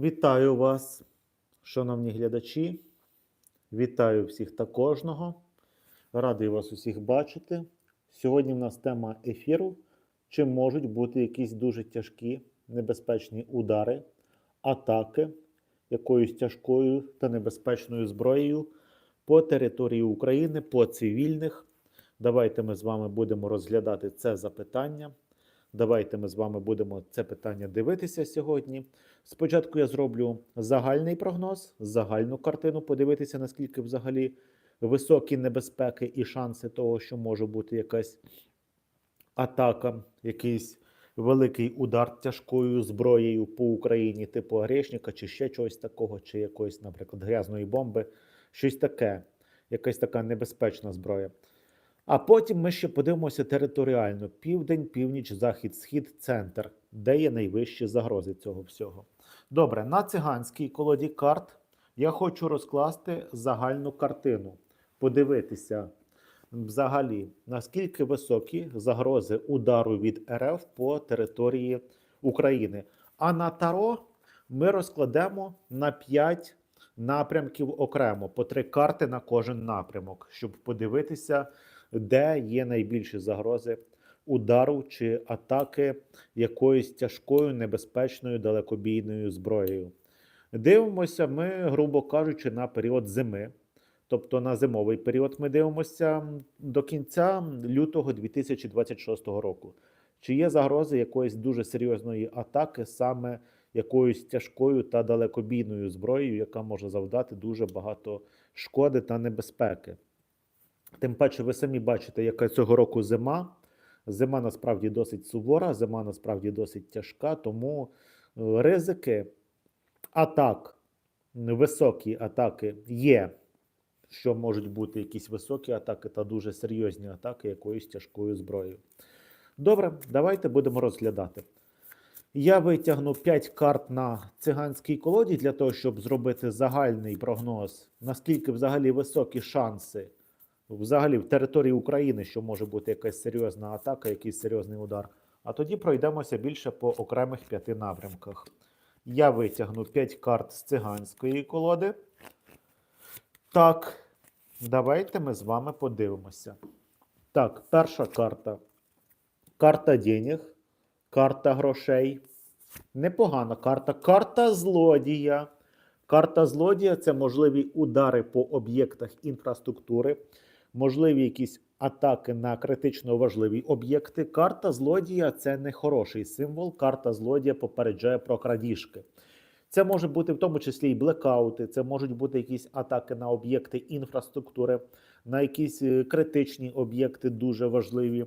Вітаю вас, шановні глядачі. Вітаю всіх та кожного. Радий вас усіх бачити. Сьогодні в нас тема ефіру: чи можуть бути якісь дуже тяжкі небезпечні удари, атаки якоюсь тяжкою та небезпечною зброєю по території України, по цивільних. Давайте ми з вами будемо розглядати це запитання. Давайте ми з вами будемо це питання дивитися сьогодні. Спочатку я зроблю загальний прогноз, загальну картину, подивитися, наскільки взагалі високі небезпеки і шанси того, що може бути якась атака, якийсь великий удар тяжкою зброєю по Україні, типу Грешника, чи ще чогось такого, чи якоїсь, наприклад, грязної бомби, щось таке, якась така небезпечна зброя. А потім ми ще подивимося територіально: південь, північ, захід, схід, центр, де є найвищі загрози цього всього. Добре, на циганській колоді карт я хочу розкласти загальну картину, подивитися взагалі, наскільки високі загрози удару від РФ по території України. А на Таро ми розкладемо на 5 напрямків окремо, по три карти на кожен напрямок, щоб подивитися, де є найбільші загрози удару чи атаки якоюсь тяжкою, небезпечною далекобійною зброєю. Дивимося ми, грубо кажучи, на період зими. Тобто на зимовий період ми дивимося до кінця лютого 2026 року. Чи є загрози якоїсь дуже серйозної атаки, саме якоюсь тяжкою та далекобійною зброєю, яка може завдати дуже багато шкоди та небезпеки? Тим паче, ви самі бачите, яка цього року зима. Зима насправді досить сувора, зима насправді досить тяжка, тому е, ризики атак, високі атаки є, що можуть бути якісь високі атаки та дуже серйозні атаки якоюсь тяжкою зброєю. Добре, давайте будемо розглядати. Я витягну 5 карт на циганській колоді для того, щоб зробити загальний прогноз, наскільки взагалі високі шанси взагалі в території України, що може бути якась серйозна атака, якийсь серйозний удар. А тоді пройдемося більше по окремих п'яти напрямках. Я витягну 5 карт з циганської колоди. Так, давайте ми з вами подивимося. Так, перша карта. Карта денег, карта грошей. Непогана карта. Карта злодія. Карта злодія це можливі удари по об'єктах інфраструктури, можливі якісь атаки на критично важливі об'єкти. Карта злодія це не хороший символ. Карта злодія попереджає про крадіжки. Це може бути в тому числі і блекаути, це можуть бути якісь атаки на об'єкти інфраструктури, на якісь е, критичні об'єкти дуже важливі.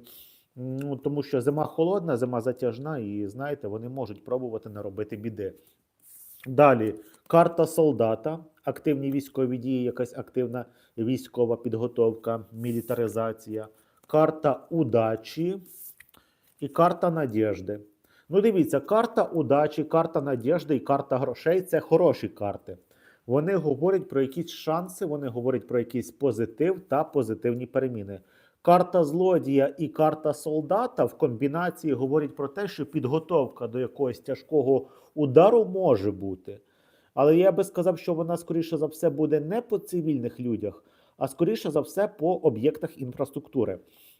Ну, тому що зима холодна, зима затяжна, і знаєте, вони можуть пробувати наробити біди. Далі карта солдата, активні військові дії, якась активна військова підготовка, мілітаризація, карта удачі і карта надіжди. Ну, дивіться, карта удачі, карта надіжди і карта грошей це хороші карти. Вони говорять про якісь шанси, вони говорять про якийсь позитив та позитивні переміни. Карта злодія і карта солдата в комбінації говорять про те, що підготовка до якогось тяжкого удару може бути. Але я би сказав, що вона, скоріше за все, буде не по цивільних людях, а скоріше за все по об'єктах інфраструктури.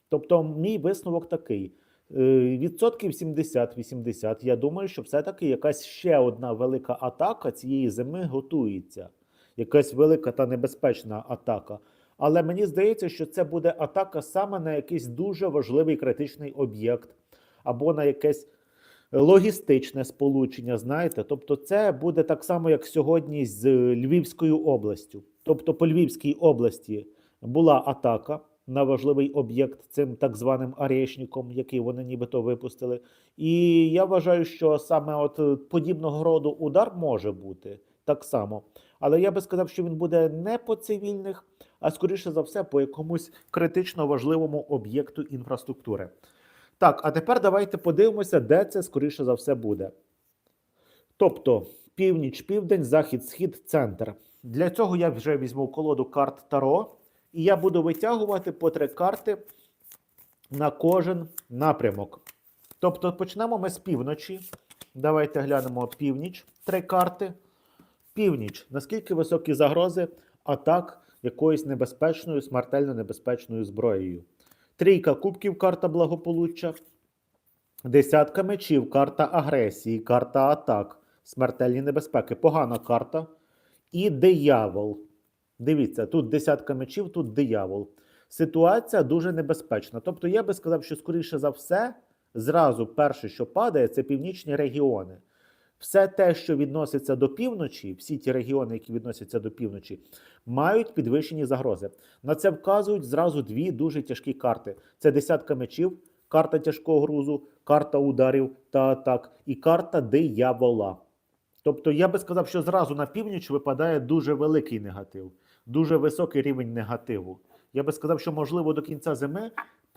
Тобто, мій висновок такий: е, відсотків 70-80, я думаю, що все-таки якась ще одна велика атака цієї зими готується. Якась велика та небезпечна атака. Але мені здається, що це буде атака саме на якийсь дуже важливий критичний об'єкт або на якесь логістичне сполучення. Знаєте, тобто, це буде так само, як сьогодні з Львівською областю. Тобто, по Львівській області була атака на важливий об'єкт цим так званим Арешником, який вони нібито випустили. І я вважаю, що саме от подібного роду удар може бути так само. Але я би сказав, що він буде не по цивільних, а скоріше за все по якомусь критично важливому об'єкту інфраструктури. Так, а тепер давайте подивимося, де це скоріше за все буде. Тобто північ, південь, захід, схід, центр. Для цього я вже візьму колоду карт Таро, і я буду витягувати по три карти на кожен напрямок. Тобто почнемо ми з півночі. Давайте глянемо північ. Три карти. Північ. Наскільки високі загрози атак якоюсь небезпечною, смертельно небезпечною зброєю? Трійка кубків, карта благополуччя. Десятка мечів, карта агресії, карта атак, смертельні небезпеки. Погана карта. І диявол. Дивіться, тут десятка мечів, тут диявол. Ситуація дуже небезпечна. Тобто, я би сказав, що скоріше за все, зразу перше, що падає, це північні регіони. Все те, що відноситься до півночі, всі ті регіони, які відносяться до півночі, мають підвищені загрози. На це вказують зразу дві дуже тяжкі карти: це десятка мечів, карта тяжкого грузу, карта ударів та атак і карта диявола. Тобто, я би сказав, що зразу на північ випадає дуже великий негатив, дуже високий рівень негативу. Я би сказав, що можливо до кінця зими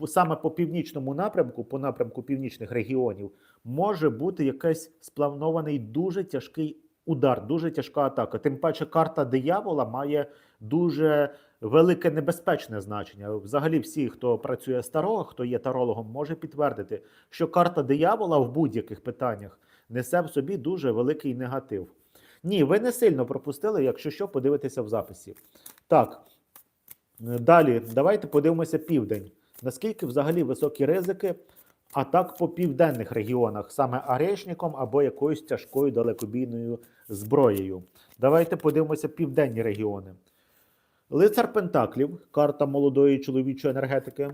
саме по північному напрямку, по напрямку північних регіонів, може бути якийсь спланований дуже тяжкий удар, дуже тяжка атака. Тим паче, карта диявола має дуже велике небезпечне значення. Взагалі, всі, хто працює з таро, хто є тарологом, може підтвердити, що карта диявола в будь-яких питаннях несе в собі дуже великий негатив. Ні, ви не сильно пропустили, якщо що, подивитися в записі. Так. Далі, давайте подивимося південь. Наскільки взагалі високі ризики атак по південних регіонах, саме арешником або якоюсь тяжкою далекобійною зброєю. Давайте подивимося південні регіони. Лицар Пентаклів, карта молодої чоловічої енергетики.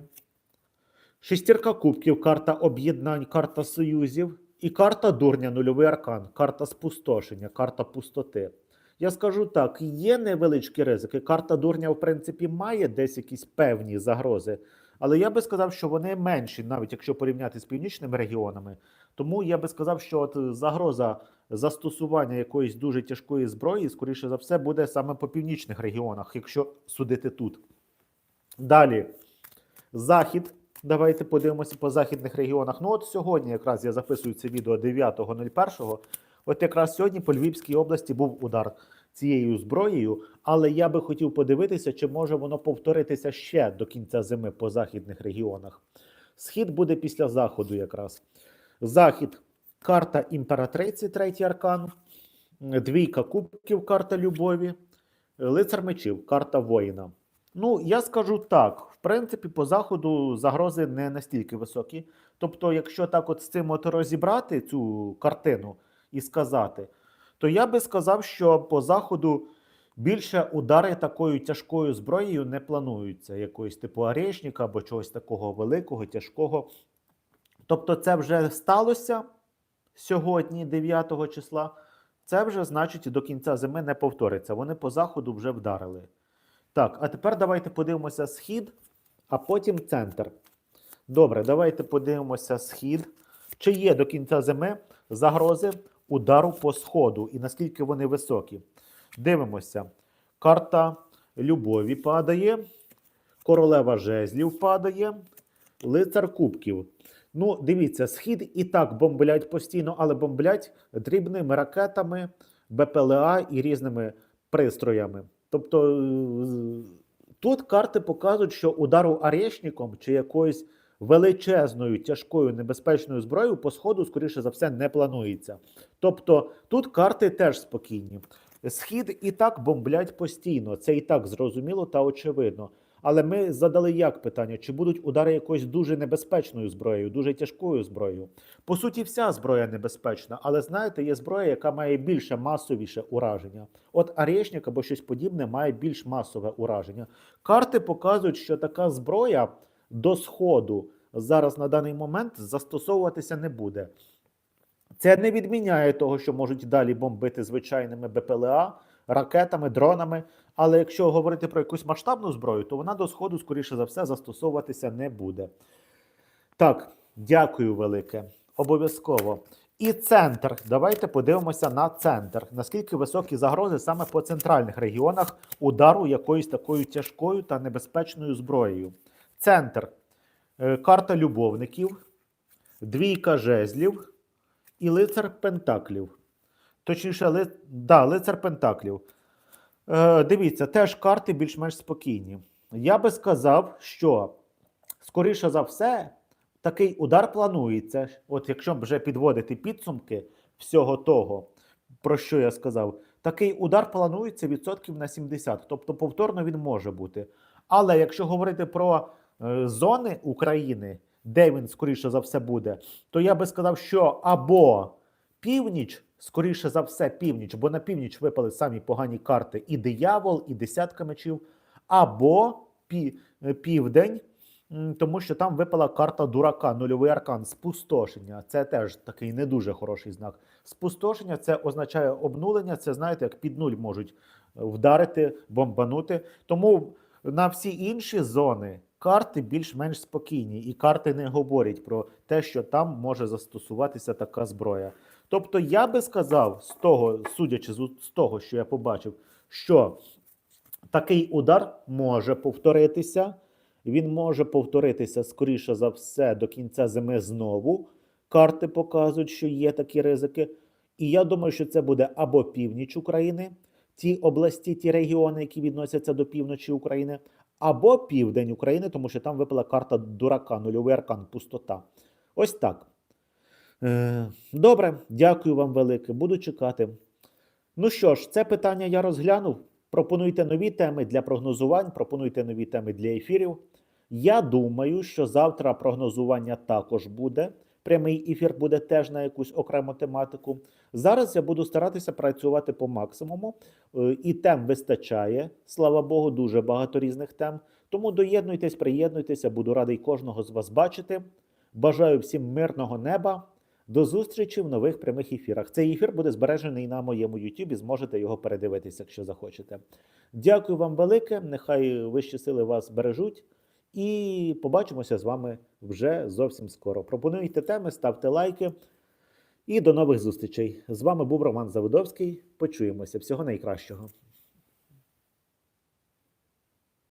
Шестірка кубків, карта об'єднань, карта союзів. І карта дурня, нульовий аркан, карта спустошення, карта пустоти. Я скажу так: є невеличкі ризики. Карта дурня, в принципі, має десь якісь певні загрози, але я би сказав, що вони менші, навіть якщо порівняти з північними регіонами. Тому я би сказав, що от загроза застосування якоїсь дуже тяжкої зброї, скоріше за все, буде саме по північних регіонах, якщо судити тут. Далі, захід. Давайте подивимося по західних регіонах. Ну, от сьогодні, якраз я записую це відео 9.01. От якраз сьогодні по Львівській області був удар цією зброєю, але я би хотів подивитися, чи може воно повторитися ще до кінця зими по західних регіонах. Схід буде після заходу, якраз. Захід, карта імператриці, третій аркан, двійка кубків, карта любові, лицар мечів, карта воїна. Ну, я скажу так: в принципі, по заходу загрози не настільки високі. Тобто, якщо так от з цим от розібрати цю картину і сказати, то я би сказав, що по заходу більше удари такою тяжкою зброєю не плануються, якоїсь типу арешника або чогось такого великого, тяжкого. Тобто, це вже сталося сьогодні, 9 числа. Це вже значить до кінця зими не повториться. Вони по заходу вже вдарили. Так, а тепер давайте подивимося схід, а потім центр. Добре, давайте подивимося схід. Чи є до кінця зими загрози удару по сходу і наскільки вони високі? Дивимося. Карта любові падає, королева жезлів падає, лицар кубків. Ну, дивіться, схід і так бомблять постійно, але бомблять дрібними ракетами, БПЛА і різними пристроями. Тобто е, тут карти показують, що удару арешником чи якоюсь величезною, тяжкою, небезпечною зброєю по сходу, скоріше за все, не планується. Тобто тут карти теж спокійні. Схід і так бомблять постійно, це і так зрозуміло та очевидно. Але ми задали як питання: чи будуть удари якоюсь дуже небезпечною зброєю, дуже тяжкою зброєю? По суті, вся зброя небезпечна, але знаєте, є зброя, яка має більше масовіше ураження. От арешник або щось подібне має більш масове ураження. Карти показують, що така зброя до сходу зараз на даний момент застосовуватися не буде. Це не відміняє того, що можуть далі бомбити звичайними БПЛА, ракетами, дронами. Але якщо говорити про якусь масштабну зброю, то вона до сходу, скоріше за все, застосовуватися не буде. Так, дякую велике. Обов'язково. І центр. Давайте подивимося на центр. Наскільки високі загрози саме по центральних регіонах удару якоюсь такою тяжкою та небезпечною зброєю. Центр. Е, Карта любовників, двійка жезлів і лицар пентаклів. Точніше, ли... да, лицар пентаклів. Е, дивіться, теж карти більш-менш спокійні. Я би сказав, що, скоріше за все, такий удар планується. От якщо вже підводити підсумки, всього того, про що я сказав, такий удар планується відсотків на 70, тобто повторно він може бути. Але якщо говорити про зони України, де він скоріше за все буде, то я би сказав, що або північ, скоріше за все, північ, бо на північ випали самі погані карти і диявол, і десятка мечів, або пі, е, південь, тому що там випала карта дурака, нульовий аркан, спустошення. Це теж такий не дуже хороший знак. Спустошення це означає обнулення. Це знаєте, як під нуль можуть е, вдарити, бомбанути. Тому на всі інші зони карти більш-менш спокійні, і карти не говорять про те, що там може застосуватися така зброя. Тобто, я би сказав, з того, судячи з того, що я побачив, що такий удар може повторитися. Він може повторитися скоріше за все до кінця зими знову. Карти показують, що є такі ризики. І я думаю, що це буде або північ України, ті області, ті регіони, які відносяться до півночі України, або південь України, тому що там випала карта дурака, нульовий аркан, пустота. Ось так. Е, Добре, дякую вам велике. Буду чекати. Ну що ж, це питання я розглянув. Пропонуйте нові теми для прогнозувань, пропонуйте нові теми для ефірів. Я думаю, що завтра прогнозування також буде. Прямий ефір буде теж на якусь окрему тематику. Зараз я буду старатися працювати по максимуму, Е, і тем вистачає. Слава Богу, дуже багато різних тем. Тому доєднуйтесь, приєднуйтеся, буду радий кожного з вас бачити. Бажаю всім мирного неба. До зустрічі в нових прямих ефірах. Цей ефір буде збережений на моєму YouTube, зможете його передивитися, якщо захочете. Дякую вам велике. Нехай вищі сили вас бережуть. І побачимося з вами вже зовсім скоро. Пропонуйте теми, ставте лайки. І до нових зустрічей. З вами був Роман Заводовський. Почуємося. Всього найкращого.